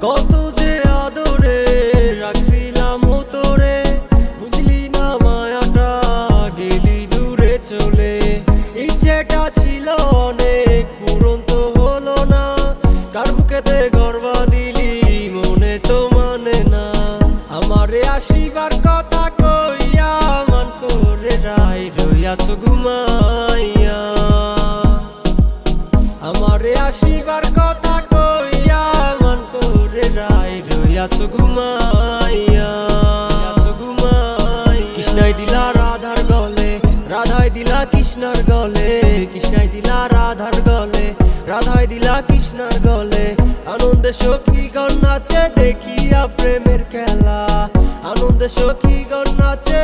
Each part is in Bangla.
কত যে আদরে রাখছিলাম তোরে বুঝলি না মায়াটা, গেলি দূরে চলে। ইচ্ছেটা ছিল অনেক, পূরণ তো হলো না। কার গর্বা দিলি, মনে তো মানে না। আমারে মান রাই রইয়াছ ঘুমাইয়া। আমারে আসিবার কথা কইয়া মান করে রাই রইয়াছ ঘুমাইয়া। ঘুমাই কৃষ্ণাই দিলা রাধার গলে, রাধাই দিলা কৃষ্ণার গলে। কৃষ্ণাই দিলা রাধার গলে, রাধাই দিলা কৃষ্ণার গলে। আনন্দে সখী গণ নাচে দেখিয়া প্রেমের খেলা। আনন্দে সখী গণ নাচে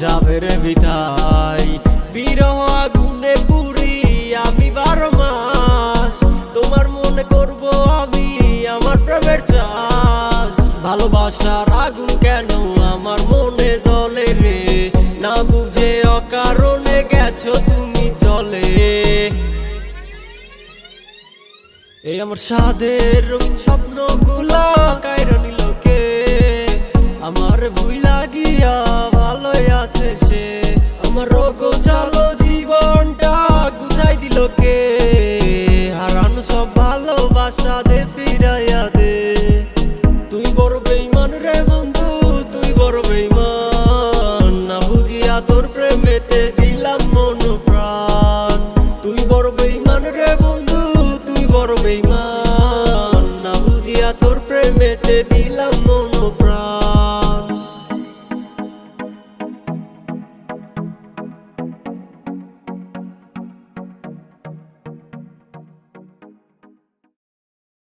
আমার যাবে রে বিধাই বিরহ আগুনে পুরি আমি বারো মাস। তোমার মনে করব আমি আমার প্রেমের চাষ। ভালোবাসার আগুন কেন আমার মনে জ্বলে রে? না বুঝে অকারণে গেছো তুমি চলে। এই আমার সাদের রঙিন স্বপ্নগুলা কায়রা নিলকে আমার ভুই লাগিয়া ভালোই আছে সে। আমার রোগ চালো